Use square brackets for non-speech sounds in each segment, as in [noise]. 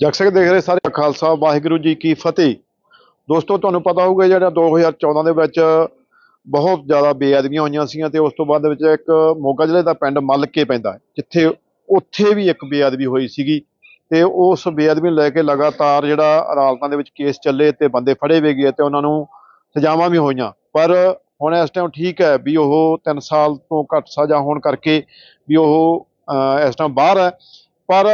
ਜਗ ਦੇਖ ਰਹੇ ਸਾਰੇ ਖਾਲਸਾ, ਵਾਹਿਗੁਰੂ ਜੀ ਕੀ ਫਤਿਹ। ਦੋਸਤੋ, ਤੁਹਾਨੂੰ ਪਤਾ ਹੋਊਗਾ ਜਿਹੜਾ 2014 ਦੇ ਵਿੱਚ ਬਹੁਤ ਜ਼ਿਆਦਾ ਬੇਅਦਬੀਆਂ ਹੋਈਆਂ ਸੀਗੀਆਂ ਤੇ ਉਸ ਤੋਂ ਬਾਅਦ ਵਿੱਚ ਇੱਕ ਮੋਗਾ ਜ਼ਿਲ੍ਹੇ ਦਾ ਪਿੰਡ ਮਲਕੇ ਪੈਂਦਾ ਜਿੱਥੇ ਉੱਥੇ ਵੀ ਇੱਕ ਬੇਅਦਬੀ ਹੋਈ ਸੀਗੀ ਤੇ ਉਸ ਬੇਅਦਬੀ ਨੂੰ ਲੈ ਕੇ ਲਗਾਤਾਰ ਜਿਹੜਾ ਅਦਾਲਤਾਂ ਦੇ ਵਿੱਚ ਕੇਸ ਚੱਲੇ ਤੇ ਬੰਦੇ ਫੜੇ ਵੀ ਗਏ ਤੇ ਉਹਨਾਂ ਨੂੰ ਸਜ਼ਾਵਾਂ ਵੀ ਹੋਈਆਂ। ਪਰ ਹੁਣ ਇਸ ਟਾਈਮ ਠੀਕ ਹੈ ਵੀ ਉਹ 3 ਸਾਲ ਤੋਂ ਘੱਟ ਸਜ਼ਾ ਹੋਣ ਕਰਕੇ ਵੀ ਉਹ ਇਸ ਟਾਈਮ ਬਾਹਰ ਹੈ। ਪਰ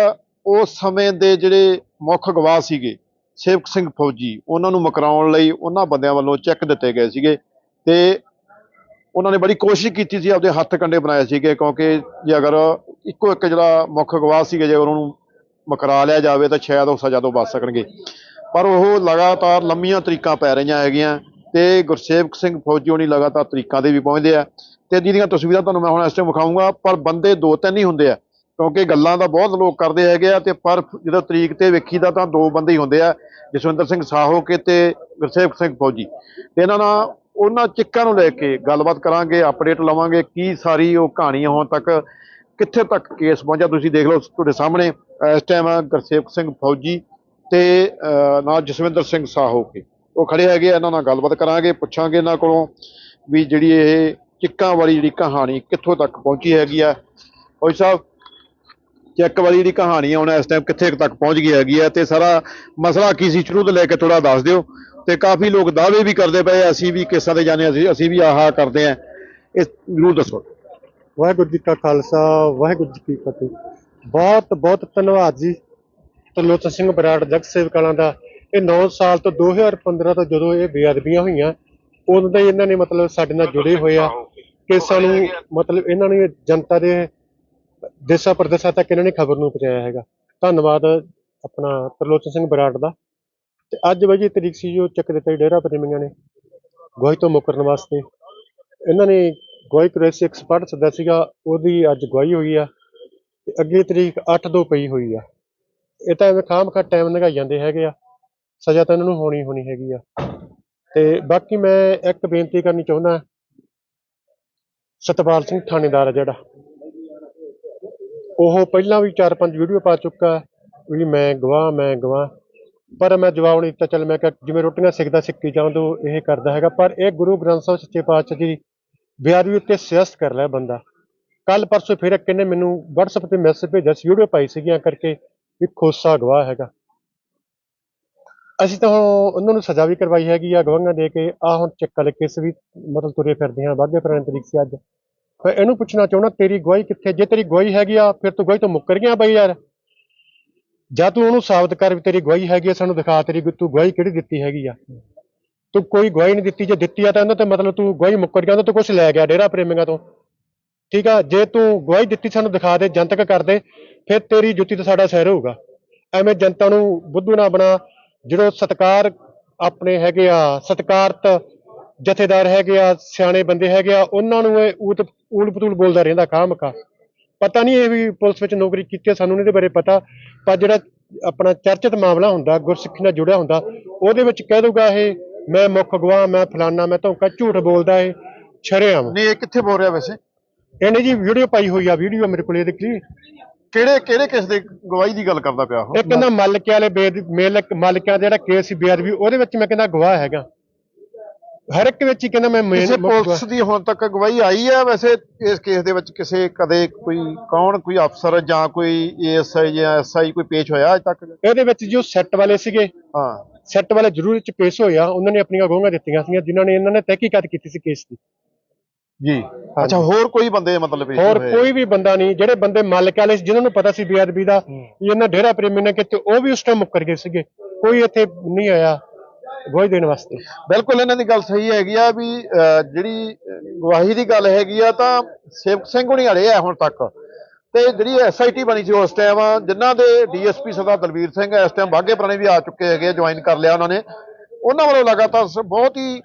ਉਸ ਸਮੇਂ ਦੇ ਜਿਹੜੇ ਮੁੱਖ ਗਵਾਹ ਸੀਗੇ, ਸੇਵਕ ਸਿੰਘ ਫੌਜੀ, ਉਹਨਾਂ ਨੂੰ ਮਕਰਾਉਣ ਲਈ ਉਹਨਾਂ ਬੰਦਿਆਂ ਵੱਲੋਂ ਚੈੱਕ ਦਿੱਤੇ ਗਏ ਸੀਗੇ ਤੇ ਉਹਨਾਂ ਨੇ ਬੜੀ ਕੋਸ਼ਿਸ਼ ਕੀਤੀ ਸੀ ਆਪਦੇ ਹੱਥ ਕੰਡੇ ਬਣਾਏ ਸੀਗੇ ਕਿਉਂਕਿ ਜੇ ਅਗਰ ਇੱਕੋ ਇੱਕ ਜਿਹੜਾ ਮੁੱਖ ਗਵਾਹ ਸੀਗੇ, ਜੇ ਉਹਨਾਂ ਨੂੰ ਮਕਰਾ ਲਿਆ ਜਾਵੇ ਤਾਂ ਸ਼ਾਇਦ ਉਹ ਸਜ਼ਾ ਤੋਂ ਬਚ ਸਕਣਗੇ। ਪਰ ਉਹ ਲਗਾਤਾਰ ਲੰਮੀਆਂ ਤਰੀਕਾਂ ਪੈ ਰਹੀਆਂ ਹੈਗੀਆਂ ਤੇ ਗੁਰਸੇਵਕ ਸਿੰਘ ਫੌਜੀ ਹੋਣੀ ਲਗਾਤਾਰ ਤਰੀਕਾਂ ਦੇ ਵੀ ਪਹੁੰਚਦੇ ਆ। ਤੇ ਜਿਹਦੀਆਂ ਤਸਵੀਰਾਂ ਤੁਹਾਨੂੰ ਮੈਂ ਹੁਣ ਇਸ ਟਾਈਮ ਵਿਖਾਊਂਗਾ, ਪਰ ਬੰਦੇ ਦੋ ਤਿੰਨ ਹੀ ਹੁੰਦੇ ਆ। ਕਿਉਂਕਿ ਗੱਲਾਂ ਤਾਂ ਬਹੁਤ ਲੋਕ ਕਰਦੇ ਹੈਗੇ ਆ ਤੇ ਪਰ ਜਦੋਂ ਤਰੀਕ ਤੇ ਵੇਖੀਦਾ ਤਾਂ ਦੋ ਬੰਦੇ ਹੀ ਹੁੰਦੇ ਆ ਜਸਵਿੰਦਰ ਸਿੰਘ ਸਾਹੋ ਕੇ ਤੇ ਗੁਰਸੇਵਕ ਸਿੰਘ ਫੌਜੀ। ਤੇ ਇਹਨਾਂ ਨਾਲ ਉਹਨਾਂ ਚਿੱਕਾਂ ਨੂੰ ਲੈ ਕੇ ਗੱਲਬਾਤ ਕਰਾਂਗੇ ਅਪਡੇਟ ਲਵਾਂਗੇ ਕੀ ਸਾਰੀ ਉਹ ਕਹਾਣੀ ਆ ਹੁਣ ਤੱਕ ਕਿੱਥੇ ਤੱਕ ਕੇਸ ਪਹੁੰਚਿਆ ਤੁਸੀਂ ਦੇਖ ਲਓ ਤੁਹਾਡੇ ਸਾਹਮਣੇ। ਇਸ ਟਾਈਮ ਗੁਰਸੇਵਕ ਸਿੰਘ ਫੌਜੀ ਤੇ ਅਹ, ਨਾਲ ਜਸਵਿੰਦਰ ਸਿੰਘ ਸਾਹੋ ਕੇ ਉਹ ਖੜੇ ਹੈਗੇ ਆ, ਇਹਨਾਂ ਨਾਲ ਗੱਲਬਾਤ ਕਰਾਂਗੇ ਪੁੱਛਾਂਗੇ ਇਹਨਾਂ ਕੋਲੋਂ ਵੀ ਜਿਹੜੀ ਇਹ ਚਿੱਕਾਂ ਵਾਲੀ ਜਿਹੜੀ ਕਹਾਣੀ ਕਿੱਥੋਂ ਤੱਕ ਪਹੁੰਚੀ ਹੈਗੀ ਆ। ਫੌਜੀ ਸਾਹਿਬ ਕਿ ਇੱਕ ਵਾਰੀ ਜਿਹੜੀ ਕਹਾਣੀ ਆ, ਹੁਣ ਇਸ ਟਾਈਮ ਕਿੱਥੇ ਤੱਕ ਪਹੁੰਚ ਗਈ ਹੈਗੀ ਹੈ ਤੇ ਸਾਰਾ ਮਸਲਾ ਕੀ ਸੀ ਸ਼ੁਰੂ ਤੋਂ ਲੈ ਕੇ ਥੋੜਾ ਦੱਸ ਦਿਓ। ਤੇ ਕਾਫੀ ਲੋਕ ਦਾਅਵੇ ਵੀ ਕਰਦੇ ਪਏ ਅਸੀਂ ਵੀ ਕੇਸਾਂ ਦੇ ਜਾਣੇ ਅਸੀਂ ਅਸੀਂ ਵੀ ਆਹਾ ਕਰਦੇ ਆ। ਇਹ ਜ਼ਰੂਰ ਦੱਸੋ। ਵਾਹਿਗੁਰੂ ਜੀ ਕਾ ਖਾਲਸਾ, ਵਾਹਿਗੁਰੂ ਜੀ ਕੀ ਫਤਿਹ। ਬਹੁਤ ਬਹੁਤ ਧੰਨਵਾਦ ਜੀ ਤਰਲੋਚਨ ਸਿੰਘ ਬਰਾੜ ਜਗ ਸੇਵਕਾਂ ਦਾ। ਇਹ 9 ਸਾਲ ਤੋਂ 2015 ਤੋਂ ਜਦੋਂ ਇਹ ਬੇਅਦਬੀਆਂ ਹੋਈਆਂ, ਉਦੋਂ ਦਾ ਇਹਨਾਂ ਨੇ ਮਤਲਬ ਸਾਡੇ ਨਾਲ ਜੁੜੇ ਹੋਏ ਆ ਕਿ ਸਾਨੂੰ ਮਤਲਬ ਇਹਨਾਂ ਨੇ ਜਨਤਾ ਦੇ ਦੇਸ਼ਾਂ ਪ੍ਰਦੇਸ਼ਾਂ ਤੱਕ ਇਹਨਾਂ ਨੇ ਖਬਰ ਨੂੰ ਪਹੁੰਚਾਇਆ ਹੈਗਾ। ਧੰਨਵਾਦ ਆਪਣਾ ਤਰਲੋਚਨ ਸਿੰਘ ਬਰਾੜ ਦਾ। ਤੇ ਅੱਜ ਵਜੀ ਤਰੀਕ ਸੀ ਜੋ ਚੱਕ ਦਿੱਤਾ ਡੇਰਾ ਪ੍ਰੇਮੀਆਂ ਨੇ, ਗੋਹੀ ਤੋਂ ਮੁਕਰਨ ਵਾਸਤੇ। ਇਹਨਾਂ ਨੇ ਗਵਾਹੀ ਕਰਾਈ ਐਕਸਪਰਟ ਸੱਦਾ ਸੀਗਾ, ਉਹਦੀ ਅੱਜ ਗਵਾਹੀ ਹੋਈ ਆ। ਤੇ ਅੱਗੇ ਤਰੀਕ 8-2 ਪਈ ਹੋਈ ਆ। ਇਹ ਤਾਂ ਐਵੇਂ ਖਾਮ ਟਾਈਮ ਲੰਘਾਈ ਜਾਂਦੇ ਹੈਗੇ ਆ। ਸਜ਼ਾ ਤਾਂ ਇਹਨਾਂ ਨੂੰ ਹੋਣੀ ਹੋਣੀ ਹੈਗੀ ਆ। ਤੇ ਬਾਕੀ ਮੈਂ ਇੱਕ ਬੇਨਤੀ ਕਰਨੀ ਚਾਹੁੰਦਾ, ਸਤਪਾਲ ਸਿੰਘ ਥਾਣੇਦਾਰ ਆ ਜਿਹੜਾ। ਉਹ ਪਹਿਲਾਂ ਵੀ 4-5 ਵੀਡੀਓ ਪਾ ਚੁੱਕਾ ਵੀ ਮੈਂ ਗਵਾਹ ਮੈਂ ਗਵਾਹ। ਪਰ ਮੈਂ ਜਵਾਬ ਨਹੀਂ ਦਿੱਤਾ। ਚੱਲ ਮੈਂ ਕਿਹਾ, ਜਿਵੇਂ ਰੋਟੀਆਂ ਸਿੱਖਦਾ ਸਿੱਕੀ ਜਾਉਂ ਤੋਂ ਇਹ ਕਰਦਾ ਹੈਗਾ। ਪਰ ਇਹ ਗੁਰੂ ਗ੍ਰੰਥ ਸਾਹਿਬ ਸੱਚੇ ਪਾਤਸ਼ਾਹ ਜੀ ਬੇਅਦਬੀ ਉੱਤੇ ਸਿਆਸਤ ਕਰ ਲਿਆ ਬੰਦਾ। ਕੱਲ ਪਰਸੋਂ ਫਿਰ ਇੱਕ ਮੈਨੂੰ WhatsApp ਤੇ ਮੈਸੇਜ ਭੇਜਿਆ ਸੀ ਵੀਡੀਓ ਪਾਈ ਸੀਗੀਆਂ ਕਰਕੇ ਵੀ ਖੋਸਾ ਗਵਾਹ ਹੈਗਾ। ਅਸੀਂ ਤਾਂ ਹੁਣ ਉਹਨਾਂ ਨੂੰ ਸਜ਼ਾ ਵੀ ਕਰਵਾਈ ਹੈਗੀ ਆ ਗਵਾਹਾਂ ਦੇ ਕੇ। ਆ ਹੁਣ ਚੱਕਾ ਲੈ ਕੇਸ ਵੀ ਮਤਲਬ ਤੁਰੇ ਫਿਰਦੇ ਆ, ਵਾਧੇ ਪੁਰਾਣੇ ਤਰੀਕ ਸੀ ਅੱਜ। ਫਿਰ ਇਹਨੂੰ ਪੁੱਛਣਾ ਚਾਹੁੰਦਾ, ਤੇਰੀ ਗਵਾਹੀ ਕਿੱਥੇ? ਜੇ ਤੇਰੀ ਗਵਾਹੀ ਹੈਗੀ ਆ, ਫਿਰ ਤੂੰ ਗਵਾਹੀ ਤੋਂ ਮੁੱਕਰ ਗਿਆ ਬਈ ਯਾਰ। ਜਾਂ ਤੂੰ ਉਹਨੂੰ ਸਾਬਤ ਕਰ ਵੀ ਤੇਰੀ ਗਵਾਹੀ ਹੈਗੀ ਆ, ਸਾਨੂੰ ਦਿਖਾ ਤੇਰੀ ਤੂੰ ਗਵਾਹੀ ਕਿਹੜੀ ਦਿੱਤੀ ਹੈਗੀ ਆ। ਤੂੰ ਕੋਈ ਗਵਾਹੀ ਨਹੀਂ ਦਿੱਤੀ, ਜੇ ਦਿੱਤੀ ਆ ਤਾਂ ਇਹਨਾਂ ਤੇ ਮਤਲਬ ਤੂੰ ਗਵਾਹੀ ਮੁੱਕਰ ਗਿਆ ਤਾਂ ਤੂੰ ਕੁਝ ਲੈ ਗਿਆ ਡੇਰਾ ਪ੍ਰੇਮੀਆਂ ਤੋਂ। ਠੀਕ ਆ, ਜੇ ਤੂੰ ਗਵਾਹੀ ਦਿੱਤੀ ਸਾਨੂੰ ਦਿਖਾ ਦੇ, ਜਨਤਕ ਕਰ ਦੇ, ਫਿਰ ਤੇਰੀ ਜੁੱਤੀ ਤੇ ਸਾਡਾ ਸਹਿਰ ਹੋਊਗਾ। ਐਵੇਂ ਜਨਤਾ ਨੂੰ ਬੁੱਧੂ ਨਾ ਬਣਾ ਜਿਹੜੋ ਸਤਕਾਰ ਆਪਣੇ ਹੈਗੇ ਆ, ਸਤਕਾਰਤ ਜਥੇਦਾਰ ਹੈਗੇ ਆ ਸਿਆਣੇ ਬੰਦੇ ਹੈਗੇ ਆ ਉਹਨਾਂ ਨੂੰ ਇਹ ਊਤ ਊਲ ਪਤੂਲ ਬੋਲਦਾ ਰਹਿੰਦਾ ਖਾਮਕਾ ਪਤਾ ਨਹੀਂ ਇਹ ਵੀ ਪੁਲਿਸ ਵਿੱਚ ਨੌਕਰੀ ਕੀਤੀ ਸਾਨੂੰ ਨਹੀਂ ਇਹਦੇ ਬਾਰੇ ਪਤਾ ਪਰ ਜਿਹੜਾ ਆਪਣਾ ਚਰਚਿਤ ਮਾਮਲਾ ਹੁੰਦਾ ਗੁਰਸਿੱਖੀ ਨਾਲ ਜੁੜਿਆ ਹੁੰਦਾ ਉਹਦੇ ਵਿੱਚ ਕਹਿ ਦਊਗਾ ਇਹ ਮੈਂ ਮੁੱਖ ਗਵਾਹ ਮੈਂ ਫਲਾਨਾ ਮੈਂ ਧੋਖਾ ਝੂਠ ਬੋਲਦਾ ਇਹ ਸ਼ਰੇਆਮ ਨਹੀਂ ਇਹ ਕਿੱਥੇ ਬੋਲ ਰਿਹਾ ਵੈਸੇ? ਇਹਨੇ ਜੀ ਵੀਡੀਓ ਪਾਈ ਹੋਈ ਆ ਵੀਡੀਓ ਮੇਰੇ ਕੋਲ ਇਹਦੇ ਕੀ? ਕਿਹੜੇ ਕਿਹੜੇ ਕਿਸ ਦੇ ਗਵਾਹੀ ਦੀ ਗੱਲ ਕਰਦਾ ਪਿਆ ਉਹ? ਇਹ ਕਹਿੰਦਾ ਮਾਲਕਿਆਂ ਵਾਲੇ ਬੇਦ ਮੇਲ ਮਾਲਕਿਆਂ ਦਾ ਜਿਹੜਾ ਕੇਸ ਸੀ ਬੇਅਦਬੀ ਉਹਦੇ ਵਿੱਚ ਮੈਂ ਕਹਿੰਦਾ ਗਵਾਹ ਹੈਗਾ। ਹਰ ਇੱਕ ਵਿੱਚ ਹੀ ਕਹਿੰਦਾ ਮੈਂ ਮੇਨ ਕਿਸੇ ਮੁੱਖ ਪੁਲਿਸ ਦੀ ਹੁਣ ਤੱਕ ਗਵਾਹੀ ਆਈ ਹੈ ਵੈਸੇ ਇਸ ਕੇਸ ਦੇ ਵਿੱਚ ਕਿਸੇ ਕਦੇ ਕੋਈ ਕੌਣ ਕੋਈ ਅਫਸਰ ਜਾਂ ਕੋਈ ਏਐਸਆਈ ਜਾਂ ਐਸਆਈ ਕੋਈ ਪੇਸ਼ ਹੋਇਆ ਅਜ ਤੱਕ। ਇਹਦੇ ਵਿੱਚ ਜੋ ਸੈੱਟ ਵਾਲੇ ਸੀਗੇ ਹਾਂ। ਸੈੱਟ ਵਾਲੇ ਜ਼ਰੂਰ ਇਹ ਚ ਪੇਸ਼ ਹੋਇਆ ਉਹਨਾਂ ਨੇ ਆਪਣੀਆਂ ਗਵਾਹਾਂ ਦਿੱਤੀਆਂ ਸੀਗੀਆਂ ਜਿਨ੍ਹਾਂ ਨੇ ਇਹਨਾਂ ਨੇ ਤਹਿਕੀਕਾਤ ਕੀਤੀ ਸੀ ਕੇਸ ਦੀ। ਜੀ। ਅੱਛਾ ਹੋਰ ਕੋਈ ਬੰਦੇ ਮਤਲਬ ਪੇਸ਼ ਹੋਰ ਹੋਏ? ਕੋਈ ਵੀ ਬੰਦਾ ਨਹੀਂ ਜਿਹੜੇ ਬੰਦੇ ਮਾਲਕ ਵਾਲੇ ਸੀ, ਜਿਨ੍ਹਾਂ ਨੂੰ ਪਤਾ ਸੀ ਬੇਅਦਬੀ ਦਾ ਵੀ ਇਹਨਾਂ ਡੇਰਾ ਪ੍ਰੇਮੀ ਨੇ ਕਿਤੇ ਉਹ ਵੀ ਉਸ ਟਾਈਮ ਮੁੱਕਰ ਗਏ ਸੀਗੇ। ਕੋਈ ਇੱਥੇ ਨਹੀਂ ਆਇਆ। ਗਵਾਹੀ ਦੇਣ ਵਾਸਤੇ। ਬਿਲਕੁਲ ਇਹਨਾਂ ਦੀ ਗੱਲ ਸਹੀ ਹੈਗੀ ਆ ਵੀ ਅਹ, ਜਿਹੜੀ ਗਵਾਹੀ ਦੀ ਗੱਲ ਹੈਗੀ ਆ ਤਾਂ ਸੇਵਕ ਸਿੰਘ ਹੁਣੀ ਅੜੇ ਆ ਹੁਣ ਤੱਕ। ਤੇ ਜਿਹੜੀ ਐਸਆਈਟੀ ਬਣੀ ਸੀ ਉਸ ਟਾਈਮ ਜਿਨ੍ਹਾਂ ਦੇ ਡੀਐਸਪੀ ਸਰਦਾਰ ਦਲਵੀਰ ਸਿੰਘ ਇਸ ਟਾਈਮ ਬਾਗੇ ਪੁਰਾਣੇ ਵੀ ਆ ਚੁੱਕੇ ਹੈਗੇ ਜੁਆਇਨ ਕਰ ਲਿਆ ਉਹਨਾਂ ਨੇ। ਉਹਨਾਂ ਵੱਲੋਂ ਲਗਾਤਾਰ ਬਹੁਤ ਹੀ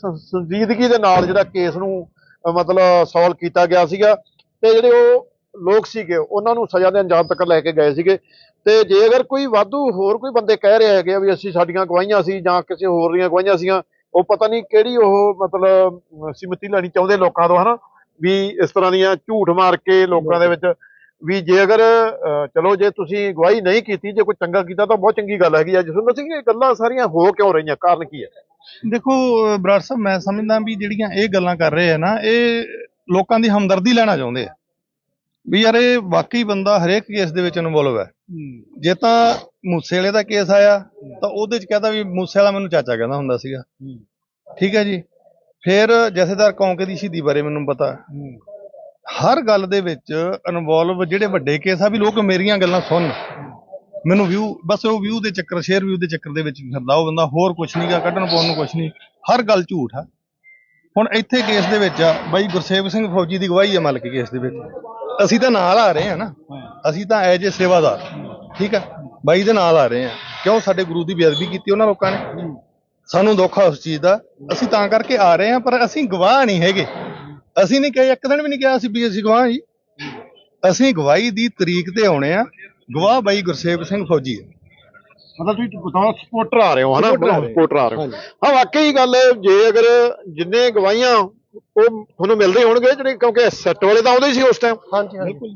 ਸੰਜੀਦਗੀ ਦੇ ਨਾਲ ਜਿਹੜਾ ਕੇਸ ਨੂੰ ਮਤਲਬ ਸੋਲਵ ਕੀਤਾ ਗਿਆ ਸੀਗਾ। ਤੇ ਜਿਹੜੇ ਉਹ ਲੋਕ ਸੀਗੇ ਉਹਨਾਂ ਨੂੰ ਸਜ਼ਾ ਦੇ ਅੰਜਾਮ ਤੱਕ ਲੈ ਕੇ ਗਏ ਸੀਗੇ। ਤੇ ਜੇ ਅਗਰ ਕੋਈ ਵਾਧੂ ਹੋਰ ਕੋਈ ਬੰਦੇ ਕਹਿ ਰਹੇ ਹੈਗੇ ਆ ਵੀ ਅਸੀਂ ਸਾਡੀਆਂ ਗਵਾਹੀਆਂ ਸੀ ਜਾਂ ਕਿਸੇ ਹੋਰ ਦੀਆਂ ਗਵਾਹੀਆਂ ਸੀਆਂ ਉਹ ਪਤਾ ਨਹੀਂ ਕਿਹੜੀ ਉਹ ਮਤਲਬ ਅਮ, ਸਿਮਤੀ ਲੈਣੀ ਚਾਹੁੰਦੇ ਲੋਕਾਂ ਤੋਂ ਹਨਾ? ਵੀ ਇਸ ਤਰ੍ਹਾਂ ਦੀਆਂ ਝੂਠ ਮਾਰ ਕੇ ਲੋਕਾਂ ਦੇ ਵਿੱਚ ਵੀ ਜੇ ਅਗਰ ਚਲੋ ਜੇ ਤੁਸੀਂ ਗਵਾਹੀ ਨਹੀਂ ਕੀਤੀ ਜੇ ਕੋਈ ਚੰਗਾ ਕੀਤਾ ਤਾਂ ਬਹੁਤ ਚੰਗੀ ਗੱਲ ਹੈਗੀ ਆ। ਜਸਵਿੰਦਰ ਸਿੰਘ ਇਹ ਗੱਲਾਂ ਸਾਰੀਆਂ ਹੋ ਕਿਉਂ ਰਹੀਆਂ? ਕਾਰਨ ਕੀ ਹੈ? ਦੇਖੋ ਅਹ ਬਰਾੜ ਸਾਹਿਬ ਮੈਂ ਸਮਝਦਾ ਵੀ ਜਿਹੜੀਆਂ ਇਹ ਗੱਲਾਂ ਕਰ ਰਹੇ ਆ ਨਾ ਇਹ ਲੋਕਾਂ ਦੀ ਹਮਦਰਦੀ ਲੈਣਾ ਚਾਹੁੰਦੇ ਆ। ਵੀ ਯਾਰ ਇਹ ਵਾਕਈ ਬੰਦਾ ਹਰੇਕ ਕੇਸ ਦੇ ਵਿੱਚ ਇਨਵੋਲਵ ਹੈ। ਜੇ ਤਾਂ ਮੂਸੇ ਵਾਲੇ ਦਾ ਕੇਸ ਆਇਆ ਤਾਂ ਉਹਦੇ ਚ ਕਹਦਾ ਵੀ ਮੂਸੇ ਵਾਲਾ ਮੈਨੂੰ ਚਾਚਾ ਕਹਿੰਦਾ ਹੁੰਦਾ ਸੀਗਾ। ਠੀਕ ਹੈ ਜੀ। ਫਿਰ ਜਥੇਦਾਰ ਕੌਂਕੇ ਦੀ ਸ਼ਹੀਦੀ ਬਾਰੇ ਮੈਨੂੰ ਪਤਾ। ਹਰ ਗੱਲ ਦੇ ਵਿੱਚ ਇਨਵੋਲਵ ਜਿਹੜੇ ਵੱਡੇ ਕੇਸ ਆ ਵੀ ਲੋਕ ਮੇਰੀਆਂ ਗੱਲਾਂ ਸੁਣਨ ਮੈਨੂੰ ਵਿਊ ਬਸ ਉਹ ਵਿਊ ਦੇ ਚੱਕਰ ਸ਼ੇਅਰ ਵਿਊ ਦੇ ਚੱਕਰ ਦੇ ਵਿੱਚ ਫਿਰਦਾ ਉਹ ਬੰਦਾ ਹੋਰ ਕੁਛ ਨਹੀਂਗਾ ਕੱਢਣ ਪਾਉਣ ਨੂੰ ਕੁਛ ਨਹੀਂ ਹਰ ਗੱਲ ਝੂਠ ਆ। ਹੁਣ ਇੱਥੇ ਕੇਸ ਦੇ ਵਿੱਚ ਆ, ਬਾਈ ਗੁਰਸੇਵ ਸਿੰਘ ਫੌਜੀ ਦੀ ਗਵਾਹੀ ਹੈ ਮਲਕ ਕੇਸ ਦੇ ਵਿੱਚ। ਅਸੀਂ ਤਾਂ ਨਾਲ ਆ ਰਹੇ ਹਾਂ ਨਾ। ਅਸੀਂ ਤਾਂ ਐਜ ਏ ਸੇਵਾਦਾਰ, ਠੀਕ ਆ? ਬਾਈ ਦੇ ਨਾਲ ਆ ਰਹੇ ਹਾਂ ਕਿਉਂ? ਸਾਡੇ ਗੁਰੂ ਦੀ ਬੇਅਦਬੀ ਕੀਤੀ ਉਹਨਾਂ ਲੋਕਾਂ ਨੇ। ਸਾਨੂੰ ਦੁੱਖ ਆ ਉਸ ਚੀਜ਼ ਦਾ। ਅਸੀਂ ਤਾਂ ਕਰਕੇ ਆ ਰਹੇ ਹਾਂ ਪਰ ਅਸੀਂ ਗਵਾਹ ਨਹੀਂ ਹੈਗੇ। ਅਸੀਂ ਨਹੀਂ ਕਿਹਾ, ਇੱਕ ਦਿਨ ਵੀ ਨਹੀਂ ਕਿਹਾ ਅਸੀਂ ਵੀ ਅਸੀਂ ਗਵਾਹ ਜੀ। ਅਸੀਂ ਗਵਾਹੀ ਦੀ ਤਰੀਕ ਤੇ ਆਉਣੇ ਆ। ਗਵਾਹ ਬਾਈ ਗੁਰਸੇਵ ਸਿੰਘ ਫੌਜੀ ਹੈ ਮਤਲਬ ਤੁਸੀਂ ਬਤਾਓ ਸਪੋਰਟਰ ਆ ਰਹੇ ਹੋ ਹਨਾ? Supporter ਆ ਰਹੇ ਹੋ। ਸਪੋਰਟਰ ਆ ਰਹੇ ਹੋ। ਹਾਂ ਵਾਕਈ ਗੱਲ ਹੈ, ਜੇ ਅਗਰ ਜਿੰਨੇ ਗਵਾਹੀਆਂ ਉਹ ਤੁਹਾਨੂੰ ਮਿਲਦੇ ਹੋਣਗੇ ਜਿਹੜੇ ਕਿਉਂਕਿ ਸੈੱਟ ਵਾਲੇ ਤਾਂ ਆਉਂਦੇ ਸੀ ਉਸ ਟਾਈਮ ਹਾਂਜੀ ਹਾਂਜੀ।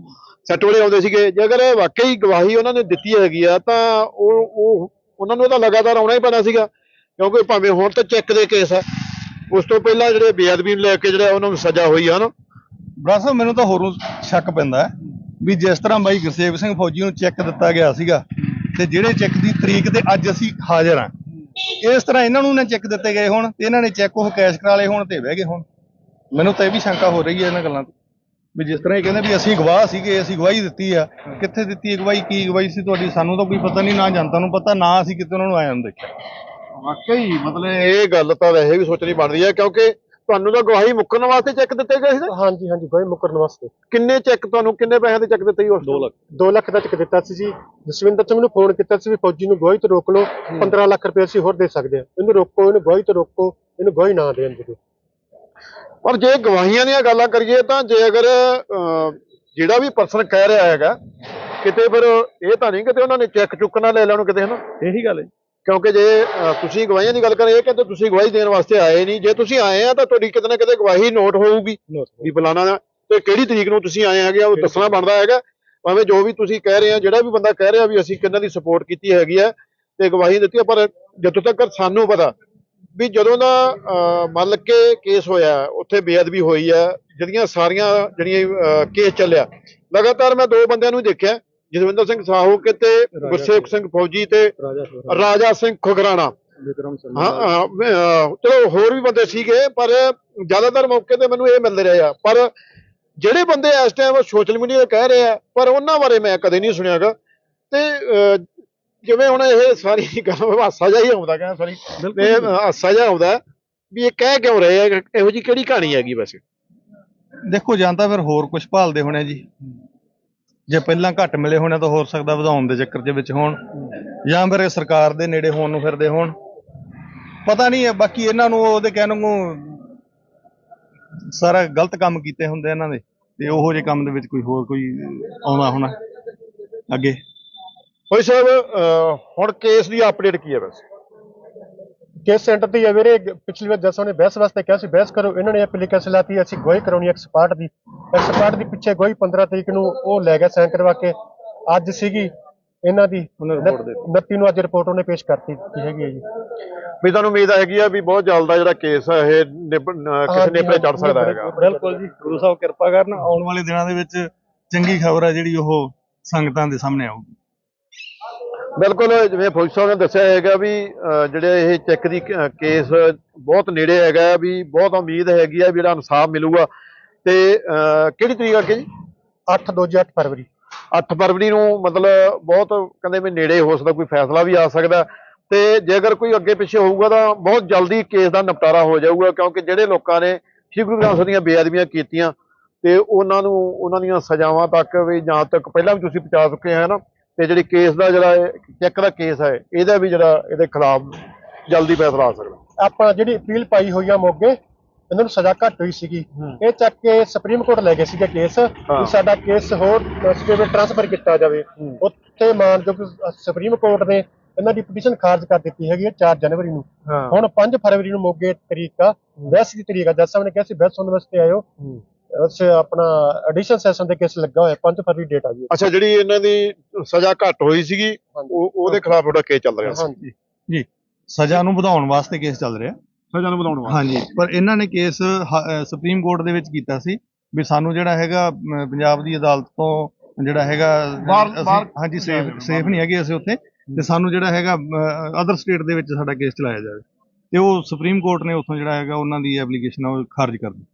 ਸੈੱਟ ਵਾਲੇ ਆਉਂਦੇ ਸੀਗੇ। ਜੇ ਅਗਰ ਵਾਕਈ ਗਵਾਹੀ ਉਹਨਾਂ ਨੇ ਦਿੱਤੀ ਹੈਗੀ ਆ ਤਾਂ ਉਹ ਉਹ ਉਹਨਾਂ ਨੂੰ ਤਾਂ ਲਗਾਤਾਰ ਆਉਣਾ ਹੀ ਪੈਣਾ ਸੀਗਾ। ਕਿਉਂਕਿ ਭਾਵੇਂ ਹੁਣ ਤਾਂ ਚੈੱਕ ਦੇ ਕੇਸ ਆ। ਉਸ ਤੋਂ ਪਹਿਲਾਂ ਜਿਹੜੇ ਬੇਅਦਬੀ ਨੂੰ ਲੈ ਕੇ ਜਿਹੜਾ ਉਹਨਾਂ ਨੂੰ ਸਜ਼ਾ ਹੋਈ ਆ ਨਾ ਬਰਾ ਸਾਹਿਬ ਮੈਨੂੰ ਤਾਂ ਹੋਰੋਂ ਸ਼ੱਕ ਪੈਂਦਾ ਹੈ ਵੀ ਜਿਸ ਤਰ੍ਹਾਂ ਬਾਈ ਗੁਰਸੇਵ ਸਿੰਘ ਫੌਜੀ ਨੂੰ ਚੈੱਕ ਦਿੱਤਾ ਗਿਆ ਸੀਗਾ ਤੇ ਜਿਹੜੇ ਚੈੱਕ ਦੀ ਤਰੀਕ ਤੇ ਅੱਜ ਅਸੀਂ ਹਾਜ਼ਰ ਹਾਂ। ਇਸ ਤਰ੍ਹਾਂ ਇਹਨਾਂ ਨੂੰ ਨਾ ਚੈੱਕ ਦਿੱਤੇ ਗਏ ਹੋਣ ਤੇ ਇਹਨਾਂ ਨੇ ਚੈੱਕ ਉਹ ਕੈਸ਼ ਕਰਾ ਲਏ ਹੋਣ ਤੇ ਬਹਿ ਗਏ ਹੋਣ। ਮੈਨੂੰ ਤਾਂ ਇਹ ਵੀ ਸ਼ੰਕਾ ਹੋ ਰਹੀ ਹੈ ਇਹਨਾਂ ਗੱਲਾਂ ਤੋਂ ਵੀ ਜਿਸ ਤਰ੍ਹਾਂ ਇਹ ਕਹਿੰਦੇ ਵੀ ਅਸੀਂ ਗਵਾਹ ਸੀਗੇ ਅਸੀਂ ਗਵਾਹੀ ਦਿੱਤੀ ਆ। ਕਿੱਥੇ ਦਿੱਤੀ ਹੈ ਗਵਾਹੀ ਕੀ ਗਵਾਹੀ ਸੀ ਤੁਹਾਡੀ? ਸਾਨੂੰ ਤਾਂ ਕੋਈ ਪਤਾ ਨਹੀਂ ਨਾ ਜਨਤਾ ਨੂੰ ਪਤਾ ਨਾ ਅਸੀਂ ਕਿਤੇ ਉਹਨਾਂ ਨੂੰ ਆਇਆ ਨੂੰ ਦੇਖਿਆ ਵਾਕਈ ਮਤਲਬ ਇਹ ਗੱਲ ਤਾਂ ਵੈਸੇ ਵੀ ਸੋਚਣੀ ਬਣਦੀ ਹੈ ਕਿਉਂਕਿ ਤੁਹਾਨੂੰ ਤਾਂ ਗਵਾਹੀ ਮੁੱਕਰਨ ਵਾਸਤੇ ਚੈੱਕ ਦਿੱਤੇ ਗਏ ਸੀ ਨਾ? ਹਾਂਜੀ ਹਾਂਜੀ ਗੋਈ ਮੁਕਰਨ ਵਾਸਤੇ। ਕਿੰਨੇ ਚੈੱਕ ਤੁਹਾਨੂੰ ਕਿੰਨੇ ਪੈਸੇ ਦੇ ਚੈੱਕ ਦਿੱਤੇ ਸੀ ਉਸ 2 ਲੱਖ। 2 ਲੱਖ ਦਾ ਚੱਕ ਦਿੱਤਾ ਸੀ ਜੀ। ਜਸਵਿੰਦਰ ਸਿੰਘ ਨੂੰ ਫੋਨ ਕੀਤਾ ਸੀ ਵੀ ਫੌਜੀ ਨੂੰ ਗਵਾਹੀ ਤੋਂ ਰੋਕ ਲਓ 15 ਲੱਖ ਰੁਪਏ ਅਸੀਂ ਹੋਰ ਦੇ ਸਕਦੇ ਹਾਂ। ਇਹਨੂੰ ਰੋਕੋ ਇਹਨੂੰ ਗਵਾਹੀ ਤੋਂ ਰੋਕੋ ਇਹਨੂੰ ਗਵਾਹੀ ਨਾ ਦੇਣ ਦਿਓ। ਪਰ ਜੇ ਗਵਾਹੀਆਂ ਦੀਆਂ ਗੱਲਾਂ ਕਰੀਏ ਤਾਂ ਜੇ ਅਗਰ ਜਿਹੜਾ ਵੀ ਪਰਸਨ ਕਹਿ ਰਿਹਾ ਹੈਗਾ ਕਿਤੇ ਫਿਰ ਇਹ ਤਾਂ ਨਹੀਂ ਕਿਤੇ ਉਹਨਾਂ ਨੇ ਚੈੱਕ ਚੁੱਕ ਨਾ ਲੈ ਲੈਣ ਕਿਤੇ ਹਨਾ? ਇਹੀ ਗੱਲ ਹੈ। ਕਿਉਂਕਿ ਜੇ ਤੁਸੀਂ ਗਵਾਹੀਆਂ ਦੀ ਗੱਲ ਕਰ ਇਹ ਕਹਿੰਦੇ ਤੁਸੀਂ ਗਵਾਹੀ ਦੇਣ ਵਾਸਤੇ ਆਏ ਨਹੀਂ। ਜੇ ਤੁਸੀਂ ਆਏ ਆ ਤਾਂ ਤੁਹਾਡੀ ਕਿਤੇ ਨਾ ਕਿਤੇ ਗਵਾਹੀ ਨੋਟ ਹੋਊਗੀ ਵੀ ਫਲਾਣਾ ਤੇ ਕਿਹੜੀ ਤਰੀਕ ਨੂੰ ਤੁਸੀਂ ਆਏ ਹੈਗੇ ਉਹ ਦੱਸਣਾ ਬਣਦਾ ਹੈਗਾ। ਭਾਵੇਂ ਜੋ ਵੀ ਤੁਸੀਂ ਕਹਿ ਰਹੇ ਆ ਜਿਹੜਾ ਵੀ ਬੰਦਾ ਕਹਿ ਰਿਹਾ ਵੀ ਅਸੀਂ ਕਿੰਨਾਂ ਦੀ ਸਪੋਰਟ ਕੀਤੀ ਹੈਗੀ ਆ ਤੇ ਗਵਾਹੀ ਦਿੱਤੀ ਆ ਪਰ ਜਦੋਂ ਤੱਕ ਸਾਨੂੰ ਪਤਾ ਵੀ ਜਦੋਂ ਦਾ ਮੱਲ ਕੇ ਕੇਸ ਹੋਇਆ ਉੱਥੇ ਬੇਅਦਬੀ ਹੋਈ ਆ ਜਿਹੜੀਆਂ ਸਾਰੀਆਂ ਜਿਹੜੀਆਂ ਕੇਸ ਚੱਲਿਆ ਲਗਾਤਾਰ ਮੈਂ ਦੋ ਬੰਦਿਆਂ ਨੂੰ ਦੇਖਿਆ ਜਸਵਿੰਦਰ ਸਿੰਘ ਸਾਹੂ ਕਿਤੇ ਗੁਰਸੇਵਕ ਸਿੰਘ। ਫੌਜੀ ਤੇ ਰਾਜਾ ਸਿੰਘ ਖੁਗਰਾਣਾ। ਹਾਂ ਚਲੋ ਹੋਰ ਵੀ ਬੰਦੇ ਸੀਗੇ ਪਰ ਜ਼ਿਆਦਾਤਰ ਮੌਕੇ ਤੇ ਮੈਨੂੰ ਇਹ ਮਿਲਦੇ ਰਹੇ ਆ। ਪਰ ਜਿਹੜੇ ਬੰਦੇ ਇਸ ਟਾਈਮ ਸੋਸ਼ਲ ਮੀਡੀਆ ਤੇ ਕਹਿ ਰਹੇ ਆ ਪਰ ਉਹਨਾਂ ਬਾਰੇ ਮੈਂ ਕਦੇ ਨਹੀਂ ਸੁਣਿਆਗਾ। ਤੇ ਜਿਵੇਂ ਹੁਣ ਇਹ ਸਾਰੀ [laughs] ਗੱਲ ਹਾਸਾ ਜਿਹਾ ਹੀ ਆਉਂਦਾ ਕਹਿੰਦਾ ਸਾਰੀ ਇਹ ਹਾਸਾ ਜਿਹਾ ਆਉਂਦਾ ਵੀ ਇਹ ਕਹਿ ਕਿਉਂ ਰਹੇ ਆ ਇਹੋ ਜੀ ਕਿਹੜੀ ਕਹਾਣੀ ਹੈਗੀ ਵੈਸੇ ਦੇਖੋ ਜਾਂ ਤਾਂ ਫਿਰ ਹੋਰ ਕੁਝ ਭਾਲਦੇ ਹੋਣੇ ਜੀ। ਜੇ ਪਹਿਲਾਂ ਘੱਟ ਮਿਲੇ ਹੋਣੇ ਤਾਂ ਹੋ ਸਕਦਾ ਵਧਾਉਣ ਦੇ ਚੱਕਰ ਦੇ ਵਿੱਚ ਹੋਣ। ਜਾਂ ਫਿਰ ਇਹ ਸਰਕਾਰ ਦੇ ਨੇੜੇ ਹੋਣ ਨੂੰ ਫਿਰਦੇ ਹੋਣ। ਪਤਾ ਨਹੀਂ ਹੈ ਬਾਕੀ ਇਹਨਾਂ ਨੂੰ ਉਹਦੇ ਕਹਿਣ ਨੂੰ ਸਾਰਾ ਗਲਤ ਕੰਮ ਕੀਤੇ ਹੁੰਦੇ ਇਹਨਾਂ ਦੇ। ਤੇ ਉਹੋ ਜਿਹੇ ਕੰਮ ਦੇ ਵਿੱਚ ਕੋਈ ਹੋਰ ਕੋਈ ਆਉਣਾ ਹੋਣਾ ਅੱਗੇ। ਹੋਈ ਸਾਹਿਬ ਅਹ, ਹੁਣ ਕੇਸ ਦੀ ਅਪਡੇਟ ਕੀ ਹੈ ਵੈਸੇ? ਕੇਸ ਸੈਂਟਰ ਤੇ ਇਹ ਵੀਰੇ? ਪਿਛਲੀ ਵਾਰ ਜੱਸਾਂ ਨੇ ਬਹਿਸ ਵਾਸਤੇ ਕਿਹਾ ਸੀ ਬਹਿਸ ਕਰੋ। ਇਹਨਾਂ ਨੇ ਐਪਲੀਕੇਸ਼ਨ ਲਾਤੀ ਅਸੀਂ ਗਵਾਹੀ ਕਰਾਉਣੀ ਐਕਸਪਰਟ ਦੀ। ਐਕਸਪਰਟ ਦੀ ਪਿੱਛੇ ਗਵਾਹੀ 15 ਤਰੀਕ ਨੂੰ ਉਹ ਲੈ ਗਿਆ ਸਾਈਨ ਕਰਵਾ ਕੇ ਅੱਜ ਸੀਗੀ ਇਹਨਾਂ ਦੀ। 29 ਨੂੰ ਅੱਜ ਰਿਪੋਰਟ ਉਹਨੇ ਪੇਸ਼ ਕਰਤੀ ਹੈਗੀ ਹੈ ਜੀ। ਵੀ ਤੁਹਾਨੂੰ ਉਮੀਦ ਹੈਗੀ ਆ ਵੀ ਬਹੁਤ ਜਲਦ ਆ ਜਿਹੜਾ ਕੇਸ ਹੈ ਇਹ ਕਿਸੇ ਨੇਪਰੇ ਚੜ ਸਕਦਾ ਹੈਗਾ। ਬਿਲਕੁਲ ਜੀ। ਗੁਰੂ ਸਾਹਿਬ ਕਿਰਪਾ ਕਰਨ ਆਉਣ ਵਾਲੇ ਦਿਨਾਂ ਦੇ ਵਿੱਚ ਚੰਗੀ ਖਬਰ ਹੈ ਜਿਹੜੀ ਉਹ ਸੰਗਤਾਂ ਦੇ ਸਾਹਮਣੇ ਆਊਗੀ। ਬਿਲਕੁਲ ਜਿਵੇਂ ਫੌਜੀ ਸਾਹਿਬ ਨੇ ਦੱਸਿਆ ਹੈਗਾ ਵੀ ਜਿਹੜੇ ਇਹ ਚੈੱਕ ਦੀ ਕ- ਕੇਸ ਬਹੁਤ ਨੇੜੇ ਹੈਗਾ ਵੀ ਬਹੁਤ ਉਮੀਦ ਹੈਗੀ ਆ ਵੀ ਜਿਹੜਾ ਇਨਸਾਫ ਮਿਲੂਗਾ। ਤੇ ਕਿਹੜੀ ਤਰੀਕ ਅੱਗੇ ਜੀ? 8 2 8 ਫਰਵਰੀ। 8 ਫਰਵਰੀ ਨੂੰ ਮਤਲਬ ਬਹੁਤ ਕਹਿੰਦੇ ਵੀ ਨੇੜੇ ਹੋ ਸਕਦਾ ਕੋਈ ਫੈਸਲਾ ਵੀ ਆ ਸਕਦਾ। ਤੇ ਜੇ ਅਗਰ ਕੋਈ ਅੱਗੇ ਪਿੱਛੇ ਹੋਊਗਾ ਤਾਂ ਬਹੁਤ ਜਲਦੀ ਕੇਸ ਦਾ ਨਿਪਟਾਰਾ ਹੋ ਜਾਊਗਾ ਕਿਉਂਕਿ ਜਿਹੜੇ ਲੋਕਾਂ ਨੇ ਸ਼੍ਰੀ ਗੁਰੂ ਗ੍ਰੰਥ ਸਾਹਿਬ ਦੀਆਂ ਬੇਅਦਬੀਆਂ ਕੀਤੀਆਂ ਤੇ ਉਹਨਾਂ ਨੂੰ ਉਹਨਾਂ ਦੀਆਂ ਸਜ਼ਾਵਾਂ ਤੱਕ ਵੀ ਜਾਂ ਤੱਕ ਪਹਿਲਾਂ ਵੀ ਤੁਸੀਂ ਪਹੁੰਚਾ ਚੁੱਕੇ ਹੈ ਨਾ? ਤੇ ਜਿਹੜੀ ਕੇਸ ਦਾ ਜਿਹੜਾ ਚੈੱਕ ਦਾ ਕੇਸ ਹੈ ਇਹਦਾ ਵੀ ਜਿਹੜਾ ਇਹਦੇ ਖਿਲਾਫ ਜਲਦੀ ਫੈਸਲਾ ਆ ਸਕਦਾ। ਆਪਾਂ ਜਿਹੜੀ ਅਪੀਲ ਪਾਈ ਹੋਈ ਆ ਮੋਗੇ ਇਹਨਾਂ ਨੂੰ ਸਜ਼ਾ ਘੱਟ ਹੋਈ ਸੀਗੀ। ਇਹ ਚੱਕ ਕੇ ਸੁਪਰੀਮ ਕੋਰਟ ਲੈ ਗਏ ਸੀਗਾ ਕੇਸ। ਵੀ ਸਾਡਾ ਕੇਸ ਹੋਰ ਸਟੇਟ ਟ੍ਰਾਂਸਫਰ ਕੀਤਾ ਜਾਵੇ। ਉੱਥੇ ਮਾਨਯੋਗ ਸੁਪਰੀਮ ਕੋਰਟ ਨੇ ਇਹਨਾਂ ਦੀ ਪਟੀਸ਼ਨ ਖਾਰਜ ਕਰ ਦਿੱਤੀ ਹੈਗੀ ਹੈ 4 ਜਨਵਰੀ ਨੂੰ। ਹੁਣ 5 ਫਰਵਰੀ ਨੂੰ ਮੋਗੇ ਤਰੀਕ ਆ ਬਹਿਸ ਦੀ ਤਰੀਕ ਆ ਜੱਜ ਸਾਹਿਬ ਨੇ ਕਿਹਾ ਸੀ ਬਹਿਸ ਸੁਣਨ ਵਾਸਤੇ ਆਇਓ। ਉਸ ਆਪਣਾ ਐਡੀਸ਼ਨ ਸੈਸ਼ਨ ਤੇ ਕੇਸ ਲੱਗਾ ਹੋਇਆ 5 ਫਰਵਰੀ ਡੇਟ ਆ ਜੀ। ਅੱਛਾ ਜਿਹੜੀ ਇਹਨਾਂ ਦੀ ਸਜ਼ਾ ਘੱਟ ਹੋਈ ਸੀਗੀ। ਉਹ ਉਹਦੇ ਖਿਲਾਫ ਤੁਹਾਡਾ ਕੇਸ ਚੱਲ ਰਿਹਾ ਸੀ। ਹਾਂਜੀ। ਸਜ਼ਾ ਨੂੰ ਵਧਾਉਣ ਵਾਸਤੇ ਕੇਸ ਚੱਲ ਰਿਹਾ। ਸਜ਼ਾ ਨੂੰ ਵਧਾਉਣ ਹਾਂਜੀ ਪਰ ਇਹਨਾਂ ਨੇ ਕੇਸ ਸੁਪਰੀਮ ਕੋਰਟ ਦੇ ਵਿੱਚ ਕੀਤਾ ਸੀ ਵੀ ਸਾਨੂੰ ਜਿਹੜਾ ਹੈਗਾ ਪੰਜਾਬ ਦੀ ਅਦਾਲਤ ਤੋਂ ਜਿਹੜਾ ਹੈਗਾ ਹਾਂਜੀ ਸੇਫ ਸੇਫ ਨਹੀਂ ਹੈਗੇ ਅਸੀਂ ਉੱਥੇ। ਤੇ ਸਾਨੂੰ ਜਿਹੜਾ ਹੈਗਾ ਅਦਰ ਸਟੇਟ ਦੇ ਵਿੱਚ ਸਾਡਾ ਕੇਸ ਚਲਾਇਆ ਜਾਵੇ। ਤੇ ਉਹ ਸੁਪਰੀਮ ਕੋਰਟ ਨੇ ਉੱਥੋਂ ਜਿਹੜਾ ਹੈਗਾ ਉਹਨਾਂ ਦੀ ਐਪਲੀਕੇਸ਼ਨ ਉਹ ਖਾਰਜ ਕਰ ਦਿੱਤੀ।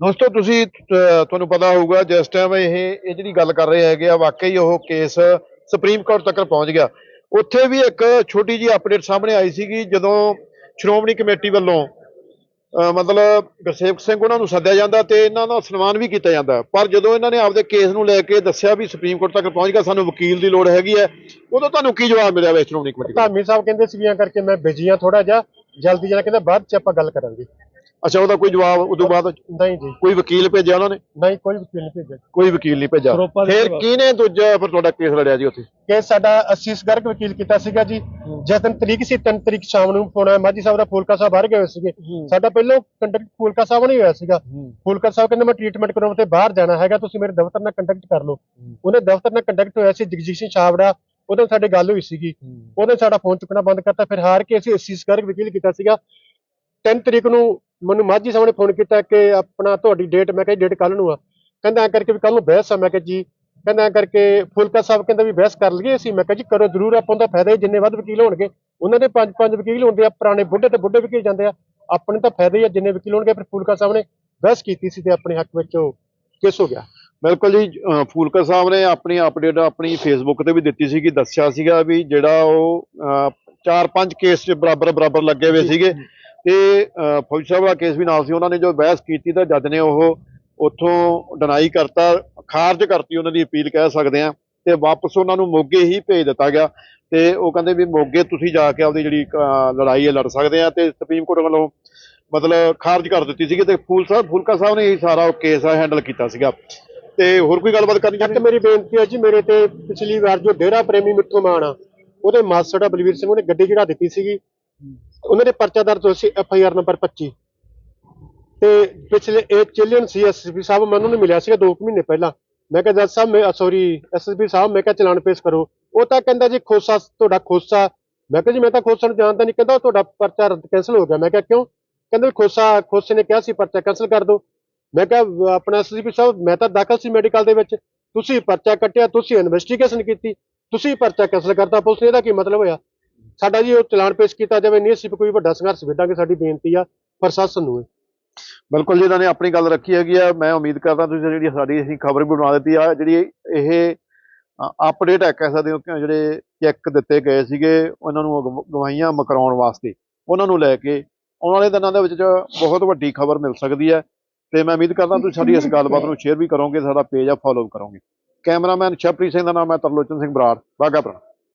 ਦੋਸਤੋ, ਤੁਸੀਂ ਤੁਹਾਨੂੰ ਪਤਾ ਹੋਊਗਾ ਜਿਸ ਟਾਈਮ ਇਹ ਇਹ ਜਿਹੜੀ ਗੱਲ ਕਰ ਰਹੇ ਹੈਗੇ ਆ, ਵਾਕਈ ਉਹ ਕੇਸ ਸੁਪਰੀਮ ਕੋਰਟ ਤੱਕ ਪਹੁੰਚ ਗਿਆ। ਉੱਥੇ ਵੀ ਇੱਕ ਛੋਟੀ ਜੀ ਅਪਡੇਟ ਸਾਹਮਣੇ ਆਈ ਸੀਗੀ, ਜਦੋਂ ਸ਼੍ਰੋਮਣੀ ਕਮੇਟੀ ਵੱਲੋਂ ਮਤਲਬ ਗੁਰਸੇਵਕ ਸਿੰਘ ਉਹਨਾਂ ਨੂੰ ਸੱਦਿਆ ਜਾਂਦਾ ਤੇ ਇਹਨਾਂ ਦਾ ਸਨਮਾਨ ਵੀ ਕੀਤਾ ਜਾਂਦਾ। ਪਰ ਜਦੋਂ ਇਹਨਾਂ ਨੇ ਆਪਦੇ ਕੇਸ ਨੂੰ ਲੈ ਕੇ ਦੱਸਿਆ ਵੀ ਸੁਪਰੀਮ ਕੋਰਟ ਤੱਕ ਪਹੁੰਚ ਗਿਆ, ਸਾਨੂੰ ਵਕੀਲ ਦੀ ਲੋੜ ਹੈਗੀ ਹੈ, ਉਦੋਂ ਤੁਹਾਨੂੰ ਕੀ ਜਵਾਬ ਮਿਲਿਆ ਵੇ ਸ਼੍ਰੋਮਣੀ ਕਮੇਟੀ ਧਾਮੀ ਸਾਹਿਬ ਕਹਿੰਦੇ ਸੀਗੀਆਂ ਕਰਕੇ ਮੈਂ ਬਿਜ਼ੀ ਆ ਥੋੜਾ ਜਿਹਾ, ਜਲਦੀ ਜਣਾ ਕਹਿੰਦਾ ਬਾਅਦ ਚ ਆਪਾਂ ਗੱਲ ਕਰਾਂਗੇ। ਅੱਛਾ ਉਹਦਾ ਕੋਈ ਜਵਾਬ ਉਦੋਂ ਬਾਅਦ ਨਹੀਂ ਜੀ। ਕੋਈ ਵਕੀਲ ਭੇਜਿਆ ਉਹਨਾਂ ਨੇ? ਨਹੀਂ ਕੋਈ ਵਕੀਲ ਨਹੀਂ ਭੇਜਿਆ। ਕੋਈ ਵਕੀਲ ਨਹੀਂ ਭੇਜਿਆ। ਫਿਰ ਜਵਾਬ। ਕਿਹਨੇ ਦੂਜਾ ਫਿਰ ਤੁਹਾਡਾ ਕੇਸ ਲੜਿਆ ਜੀ ਉੱਥੇ? ਕੇਸ ਸਾਡਾ ਅਸੀਸ ਗਰਗ ਵਕੀਲ ਕੀਤਾ ਸੀਗਾ ਜੀ। ਜਿਸ ਦਿਨ ਤਰੀਕ ਸੀ 3 ਤਰੀਕ ਸ਼ਾਮ ਨੂੰ ਪੋਣਾ ਮਾਝੀ ਸਾਹਿਬ ਦਾ ਫੂਲਕਾ ਸਾਹਿਬ ਬਾਹਰ ਗਏ ਹੋਏ ਸੀਗੇ। ਸਾਡਾ ਪਹਿਲਾਂ ਕੰਟੈਕਟ ਫੂਲਕਾ ਸਾਹਿਬ ਨਹੀਂ ਹੋਇਆ ਸੀਗਾ। ਫੂਲਕਾ ਸਾਹਿਬ ਕਹਿੰਦੇ ਮੈਂ ਟ੍ਰੀਟਮੈਂਟ ਕਰਾਉਣ ਤੇ ਬਾਹਰ ਜਾਣਾ ਹੈਗਾ ਤੁਸੀਂ ਮੇਰੇ ਦਫ਼ਤਰ ਨਾਲ ਕੰਟੈਕਟ ਕਰ ਲਓ। ਉਹਨੇ ਦਫ਼ਤਰ ਨਾਲ ਕੰਟੈਕਟ ਹੋਇਆ ਸੀ ਜਗਜੀਤ ਸਿੰਘ ਛਾਬੜਾ। ਉਹਦੇ ਸਾਡੇ ਗੱਲ ਹੋਈ ਸੀਗੀ। ਉਹਨੇ ਸਾਡਾ ਫੋਨ ਚੁੱਕਣਾ ਬੰਦ ਕਰਤਾ। ਫਿਰ ਹਾਰ ਕੇ ਅਸੀਂ ਅਸੀਸ ਗਰਗ ਵਕੀਲ ਕੀਤਾ ਸੀਗਾ। 3 ਤਰੀਕ ਨੂੰ ਮੈਨੂੰ ਮਾਝੀ ਸਾਹਿਬ ਨੇ ਫੋਨ ਕੀਤਾ ਕਿ ਆਪਣਾ ਤੁਹਾਡੀ ਡੇਟ ਮੈਂ ਕਿਹਾ ਡੇਟ ਕੱਲ ਨੂੰ ਆ। ਕਹਿੰਦਾ ਐਂ ਕਰਕੇ ਵੀ ਕੱਲ ਨੂੰ ਬਹਿਸ ਆ ਮੈਂ ਕਿਹਾ ਜੀ। ਕਹਿੰਦਾ ਐਂ ਕਰਕੇ ਫੁਲਕਾ ਸਾਹਿਬ ਕਹਿੰਦਾ ਵੀ ਬਹਿਸ ਕਰ ਲਈਏ ਅਸੀਂ। ਮੈਂ ਕਿਹਾ ਜੀ ਕਰੋ ਜ਼ਰੂਰ ਆਪਾਂ ਦਾ ਫਾਇਦਾ ਜਿੰਨੇ ਵੱਧ ਵਕੀਲ ਹੋਣਗੇ। ਉਹਨਾਂ ਦੇ ਪੰਜ ਪੰਜ ਵਕੀਲ ਹੁੰਦੇ ਆ ਪੁਰਾਣੇ ਬੁੱਢੇ ਤੇ ਬੁੱਢੇ ਵਕੀਲ ਜਾਂਦੇ ਆ। ਆਪਣੇ ਤਾਂ ਫਾਇਦਾ ਹੀ ਆ ਜਿੰਨੇ ਵਕੀਲ ਹੋਣਗੇ ਫਿਰ ਫੁਲਕਾ ਸਾਹਿਬ ਨੇ ਬਹਿਸ ਕੀਤੀ ਸੀ ਤੇ ਆਪਣੇ ਹੱਕ ਵਿੱਚ ਉਹ ਕੇਸ ਹੋ ਗਿਆ। ਬਿਲਕੁਲ ਜੀ ਅਹ ਫੂਲਕਰ ਸਾਹਿਬ ਨੇ ਆਪਣੀ ਅਪਡੇਟ ਆਪਣੀ ਫੇਸਬੁੱਕ ਤੇ ਵੀ ਦਿੱਤੀ ਸੀਗੀ ਦੱਸਿਆ ਸੀਗਾ ਵੀ ਜਿਹੜਾ ਉਹ ਅਹ, ਚਾਰ ਪੰਜ ਕੇਸ 'ਚ ਬਰਾਬਰ ਬਰਾਬਰ ਲੱਗੇ ਹੋਏ ਸੀਗੇ। ਤੇ ਫੌਜੀ ਸਾਹਿਬ ਦਾ ਕੇਸ ਵੀ ਨਾਲ ਸੀ ਉਹਨਾਂ ਨੇ ਜੋ ਬਹਿਸ ਕੀਤੀ ਤਾਂ ਜੱਜ ਨੇ ਉਹ ਉੱਥੋਂ ਡਿਨਾਈ ਕਰਤਾ ਖਾਰਜ ਕਰਤੀ ਉਹਨਾਂ ਦੀ ਅਪੀਲ ਕਹਿ ਸਕਦੇ ਆ ਤੇ ਵਾਪਸ ਉਹਨਾਂ ਨੂੰ ਮੋਗੇ ਹੀ ਭੇਜ ਦਿੱਤਾ ਗਿਆ ਤੇ ਉਹ ਕਹਿੰਦੇ ਵੀ ਮੋਗੇ ਤੁਸੀਂ ਜਾ ਕੇ ਆਪਦੀ ਜਿਹੜੀ ਲੜਾਈ ਹੈ ਲੜ ਸਕਦੇ ਆ ਤੇ ਸੁਪਰੀਮ ਕੋਰਟ ਵੱਲੋਂ ਮਤਲਬ ਖਾਰਜ ਕਰ ਦਿੱਤੀ ਸੀਗੀ ਤੇ ਫੂਲ ਸਾਹਿਬ ਫੂਲਕਾ ਸਾਹਿਬ ਨੇ ਇਹ ਸਾਰਾ ਕੇਸ ਹੈਂਡਲ ਕੀਤਾ ਸੀਗਾ। ਤੇ ਹੋਰ ਕੋਈ ਗੱਲਬਾਤ ਕਰਨੀ ਚਾਹੁੰਦੇ ਮੇਰੀ ਬੇਨਤੀ ਹੈ ਜੀ ਮੇਰੇ ਤੇ ਪਿਛਲੀ ਵਾਰ ਜੋ ਡੇਰਾ ਪ੍ਰੇਮੀ ਮਿੱਠੂ ਮਾਨ ਆ ਉਹਦੇ ਮਾਸੜਾ ਬਲਵੀਰ ਸਿੰਘ ਉਹਨੇ ਗੱਡੀ ਚੜਾ ਦਿੱਤੀ ਸੀਗੀ। ਉਹਨਾਂ ਦੇ ਪਰਚਾ ਦਰਜ ਹੋਇਆ ਸੀ ਐਫ ਆਈ ਆਰ ਨੰਬਰ 25 ਤੇ ਪਿਛਲੇ ਇਹ ਚਿਲੀਅਨ ਸੀ ਐਸਐਸਪੀ ਸਾਹਿਬ ਮੈਨੂੰ ਨੇ ਮਿਲਿਆ ਸੀਗਾ 2 ਮਹੀਨੇ ਪਹਿਲਾਂ। ਮੈਂ ਕਿਹਾ, ਜੱਜ ਸਾਹਿਬ, ਮੈਂ ਸੌਰੀ ਐਸਐਸਪੀ ਸਾਹਿਬ, ਮੈਂ ਕਿਹਾ, ਚਲਾਨ ਪੇਸ਼ ਕਰੋ। ਉਹ ਤਾਂ ਕਹਿੰਦਾ ਜੀ, ਖੋਸਾ, ਤੁਹਾਡਾ ਖੋਸਾ। ਮੈਂ ਕਿਹਾ ਜੀ, ਮੈਂ ਤਾਂ ਖੋਸਾ ਨੂੰ ਜਾਣਦਾ ਨਹੀਂ। ਕਹਿੰਦਾ, ਉਹ ਤੁਹਾਡਾ ਪਰਚਾ ਰੱਦ ਕੈਂਸਲ ਹੋ ਗਿਆ। ਮੈਂ ਕਿਹਾ, ਕਿਉਂ? ਕਹਿੰਦਾ ਵੀ ਖੋਸਾ, ਖੋਸੇ ਨੇ ਕਿਹਾ ਸੀ, ਪਰਚਾ ਕੈਂਸਲ ਕਰ ਦਿਓ। ਮੈਂ ਕਿਹਾ ਵ- ਆਪਣਾ ਐਸਐਸਪੀ ਸਾਹਿਬ, ਮੈਂ ਤਾਂ ਦਾਖਲ ਸੀ ਮੈਡੀਕਲ ਦੇ ਵਿੱਚ। ਤੁਸੀਂ ਪਰਚਾ ਕੱਟਿਆ, ਤੁਸੀਂ ਇਨਵੈਸਟੀਗੇਸ਼ਨ ਕੀਤੀ। ਤੁਸੀਂ ਪਰਚਾ ਕੈਂਸਲ ਕਰਤਾ। ਪੁਲਿਸ ਨੇ ਇਹਦਾ ਕੀ ਮਤਲਬ ਹੋਇਆ? ਸਾਡਾ ਜੀ ਉਹ ਚਲਾਨ ਪੇਸ਼ ਕੀਤਾ ਜਾਵੇ, ਨਹੀਂ ਅਸੀਂ ਕੋਈ ਵੱਡਾ ਸੰਘਰਸ਼ ਵਿੱਢਾਂਗੇ ਸਾਡੀ ਬੇਨਤੀ ਆ ਪ੍ਰਸ਼ਾਸਨ ਨੂੰ ਬਿਲਕੁਲ ਜੀ, ਇਹਨਾਂ ਨੇ ਆਪਣੀ ਗੱਲ ਰੱਖੀ ਹੈਗੀ ਆ। ਮੈਂ ਉਮੀਦ ਕਰਦਾ ਤੁਸੀਂ ਜਿਹੜੀ ਸਾਡੀ ਅਸੀਂ ਖਬਰ ਵੀ ਬਣਾ ਦਿੱਤੀ ਆ, ਜਿਹੜੀ ਇਹ ਅਪਡੇਟ ਹੈ ਕਹਿ ਸਕਦੇ ਹੋ ਕਿ ਜਿਹੜੇ ਚੈੱਕ ਦਿੱਤੇ ਗਏ ਸੀਗੇ, ਉਹਨਾਂ ਨੂੰ ਗਵ- ਗਵਾਹੀਆਂ ਮਕਰਾਉਣ ਵਾਸਤੇ, ਉਹਨਾਂ ਨੂੰ ਲੈ ਕੇ, ਆਉਣ ਵਾਲੇ ਦਿਨਾਂ ਦੇ ਵਿੱਚ ਬਹੁਤ ਵੱਡੀ ਖਬਰ ਮਿਲ ਸਕਦੀ ਹੈ ਤੇ ਮੈਂ ਉਮੀਦ ਕਰਦਾ ਤੁਸੀਂ ਸਾਡੀ ਇਸ ਗੱਲਬਾਤ ਨੂੰ ਸ਼ੇਅਰ ਵੀ ਕਰੋਗੇ, ਸਾਡਾ ਪੇਜ ਆ ਫੋਲੋ ਕਰੋਗੇ। ਕੈਮਰਾਮੈਨ ਸ਼ਪਰੀ ਸਿੰਘ ਦਾ ਨਾਮ ਹੈ, ਤਰਲੋਚਨ ਸਿੰਘ ਬਰਾੜ ਬਾਗਾ ਪੁਰਾਣਾ।